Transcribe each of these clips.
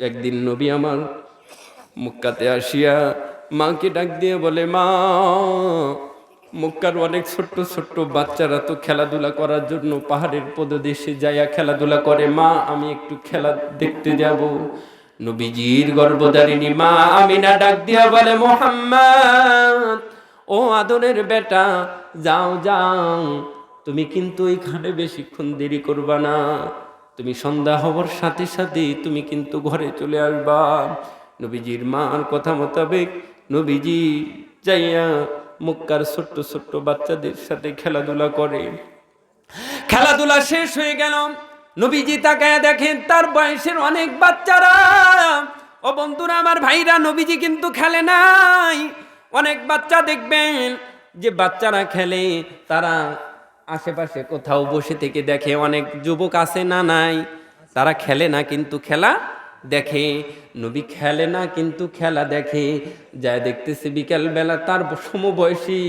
একদিন নবী আমার মুক্কাতে আসিয়া মাকে ডাক দিয়ে বলে, মা, মক্কার অনেক ছোট্ট ছোট্ট বাচ্চারা তো খেলাধুলা করার জন্য পাহাড়ের পদদেশে যাইয়া খেলাধুলা করে। মা, আমি একটু খেলা দেখতে যাব। নবীজির গর্ভধারিণী মা আমিনা ডাক দিয়া বলে, মোহাম্মদ, ও আদরের বেটা, যাও যাও। তুমি কিন্তু এইখানে বেশিক্ষণ দেরি করবা না। তুমি সন্ধ্যা হওয়ার সাথে সাথে তুমি কিন্তু ঘরে চলে আসবা। নবীজির মার কথা মোতাবেক নবীজি যাইয়া মক্কার ছোট্ট ছোট্ট বাচ্চাদের সাথে খেলাধুলা করে। খেলাধুলা শেষ হয়ে গেল। নবীজি তাকায় দেখেন, তার বয়সের অনেক বাচ্চারা। ও বন্ধুরা, আমার ভাইরা, নবীজি কিন্তু খেলে নাই। অনেক বাচ্চা দেখবেন, যে বাচ্চারা খেলে, তারা আশেপাশে কোথাও বসে থেকে দেখে অনেক যুবক আছে না নাই? তারা খেলে না কিন্তু খেলা দেখে। নবী খেলে না কিন্তু খেলা দেখে। যায় দেখতেছে বিকালবেলা তার সমবয়সী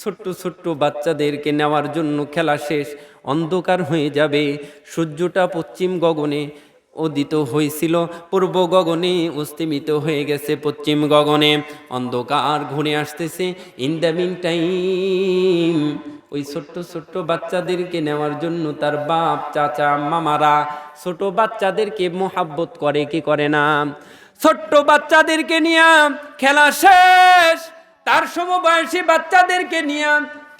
ছোট্ট ছোট্ট বাচ্চাদেরকে নেওয়ার জন্য খেলা শেষ। অন্ধকার হয়ে যাবে। সূর্যটা পশ্চিম গগনে উদিত হয়েছিল। পূর্ব গগনে অস্তিমিত হয়ে গেছে পশ্চিম গগনে। অন্ধকার ঘুরে আসতেছে। ইন দ্য মিন টাইম ওই ছোট্ট ছোট্ট বাচ্চাদেরকে নেওয়ার জন্য তার বাপ, চাচা, মামারা ছোট বাচ্চাদেরকে মোহাব্বত করে, কি করে না? ছোট্ট বাচ্চাদেরকে নিয়ে খেলা শেষ। তার সমবয়সী বাচ্চাদেরকে নিয়ে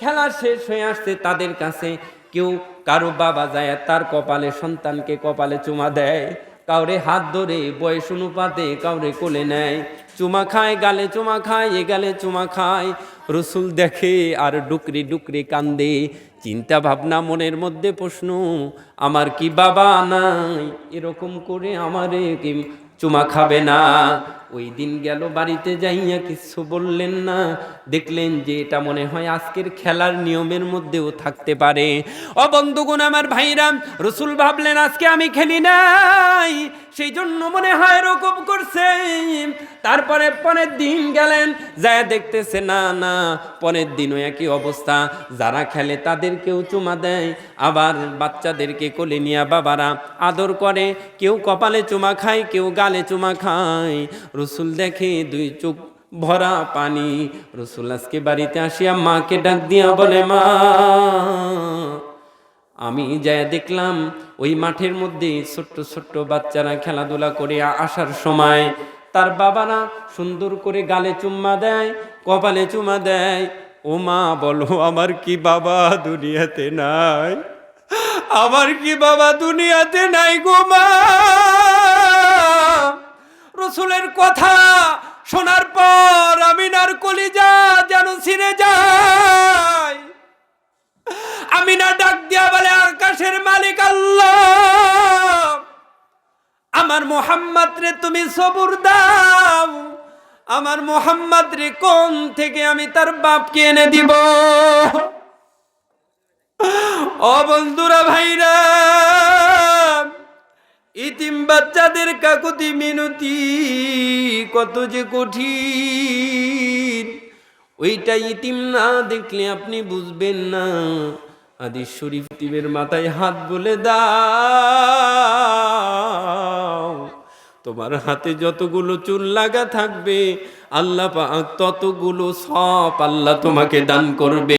খেলা শেষ হয়ে আসছে তাদের কাছে। কেউ কারও বাবা যায়, তার কপালে সন্তানকে কপালে চুমা দেয়। কাউরে হাত ধরে বয়স অনুপাতে কাউরে কোলে নেয়। চুমা খায়, গালে চুমা খায়, এ গালে চুমা খায়। রসুল দেখে আর ডুকরি ডুকরি কান্দে। চিন্তা ভাবনা মনের মধ্যে প্রশ্ন, আমার কি বাবা নাই? এরকম করে আমারে কি চুমা খাবে না? ওই দিন গেল, বাড়িতে যাইয়া কিছু বললেন না। দেখলেন যে এটা মনে হয় আজকের খেলার নিয়মের মধ্যেও থাকতে পারে। ও বন্ধুগুণ, আমার ভাইরাম রসুল ভাবলেন, আজকে আমি খেলি নাই। সেই জন্য মনে হয় এরকম করছে। তারপরে পরের দিন গেলেন, যায় দেখতেছে, না না, পরের দিনও একই অবস্থা। যারা খেলে তাদেরকেও চুমা দেয়। আবার বাচ্চাদেরকে কোলে নিয়ে বাবারা আদর করে। কেউ কপালে চুমা খায়, কেউ গালে চুমা খায়। রসুল দেখে দুই চোখ ভরা পানি। রসুল আজকে বাড়িতে আসিয়া মাকে ডাক দিয়া বলে, মা, আমি যাই দেখলাম ওই মাঠের মধ্যে ছোট্ট ছোট্ট বাচ্চারা খেলাধুলা করে আসার সময় তার বাবারা সুন্দর করে গালে চুম্মা দেয়, কপালে চুমা দেয়। ও মা, বলো আমার কি বাবা দুনিয়াতে নাই? আমার কি বাবা দুনিয়াতে নাই গো মা? রসুলের কথা শোনার পর আমিনার কলিজা যেন ছিঁড়ে যায়। আমিনা ডাক দিয়া বলে, আকাশের মালিক আল্লাহ, আমার মোহাম্মদ রে তুমি সবুর দাও। আমার মোহাম্মদ রে কোন থেকে আমি তার বাপকে এনে দিব? ও বন্ধুরা ভাইরা ইতিম বাচ্চাদের কাকুতি মিনতি কত যে কঠিন। ওইটা ইতিম না দেখলে আপনি বুঝবেন না। আদিস শরীফ তিবের মাথায় হাত বলে দাও। তোমার হাতে যতগুলো চুল লাগা থাকবে, আল্লাহ পাক ততগুলো সব আল্লাহ তোমাকে দান করবে।